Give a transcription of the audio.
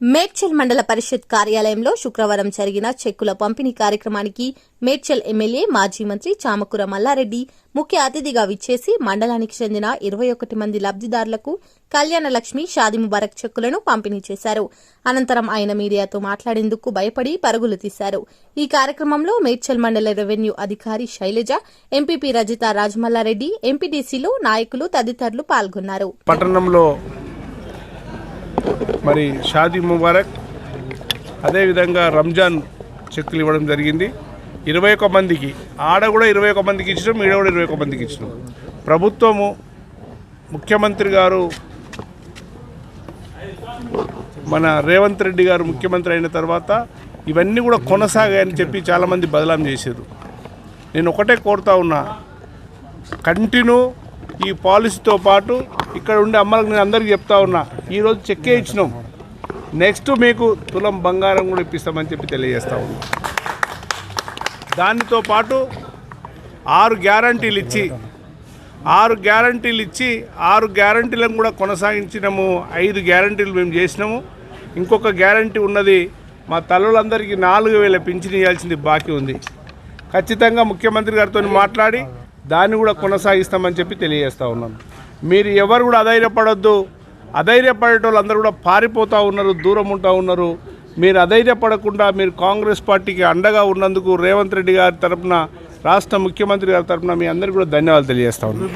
మేడ్చల్ మండల పరిషత్ కార్యాలయంలో శుక్రవారం జరిగిన చెక్కుల పంపిణీ కార్యక్రమానికి మేడ్చల్ ఎమ్మెల్యే మాజీ మంత్రి చామకూర మల్లారెడ్డి ముఖ్య అతిథిగా విచ్చేసి మండలానికి చెందిన ఇరవై ఒకటి మంది లబ్దిదారులకు కళ్యాణ లక్ష్మి షాది ముబారక్ చెక్కులను పంపిణీ చేశారు. అనంతరం ఆయన మీడియాతో మాట్లాడేందుకు భయపడి పరుగులు తీశారు. ఈ కార్యక్రమంలో మేడ్చల్ మండల రెవెన్యూ అధికారి శైలజ ఎంపీపీ రజిత రాజమల్లారెడ్డి ఎంపీడీసీలు నాయకులు తదితరులు పాల్గొన్నారు. పట్టణంలో మరి షాదీ ముబారక్ అదేవిధంగా రంజాన్ చెక్కులు ఇవ్వడం జరిగింది. ఇరవై ఒక మందికి ఆడ కూడా ఇరవై ఒక మందికి ఇచ్చినాం ఈడ కూడా ఇరవై ఒక మందికి ఇచ్చినాం. ప్రభుత్వము ముఖ్యమంత్రి గారు మన రేవంత్ రెడ్డి గారు ముఖ్యమంత్రి అయిన తర్వాత ఇవన్నీ కూడా కొనసాగాయని చెప్పి చాలామంది బదలాం చేశారు. నేను ఒకటే కోరుతా ఉన్నా కంటిన్యూ ఈ పాలసీతో పాటు ఇక్కడ ఉండే అమ్మలకు నేను అందరికీ చెప్తా ఉన్నా ఈరోజు చెక్కే ఇచ్చినాం. నెక్స్ట్ మీకు తులం బంగారం కూడా ఇప్పిస్తామని చెప్పి తెలియజేస్తా ఉన్నా. దానితో పాటు ఆరు గ్యారంటీలు ఇచ్చి ఆరు గ్యారంటీలు ఇచ్చి ఆరు గ్యారంటీలను కూడా కొనసాగించినాము. ఐదు గ్యారంటీలు మేము చేసినాము. ఇంకొక గ్యారంటీ ఉన్నది మా తల్లులందరికీ నాలుగు వేల పింఛన్ ఇవ్వాల్సింది బాకీ ఉంది. ఖచ్చితంగా ముఖ్యమంత్రి గారితో మాట్లాడి దాన్ని కూడా కొనసాగిస్తామని చెప్పి తెలియజేస్తూ ఉన్నాను మీరు ఎవరు కూడా అధైర్యపడొద్దు. అధైర్యపడేటోళ్ళు అందరూ కూడా పారిపోతూ ఉన్నారు దూరం ఉంటా ఉన్నారు. మీరు అధైర్యపడకుండా మీరు కాంగ్రెస్ పార్టీకి అండగా ఉన్నందుకు రేవంత్ రెడ్డి గారి తరపున రాష్ట్ర ముఖ్యమంత్రి గారి తరపున మీ అందరికీ కూడా ధన్యవాదాలు తెలియజేస్తా ఉన్నాను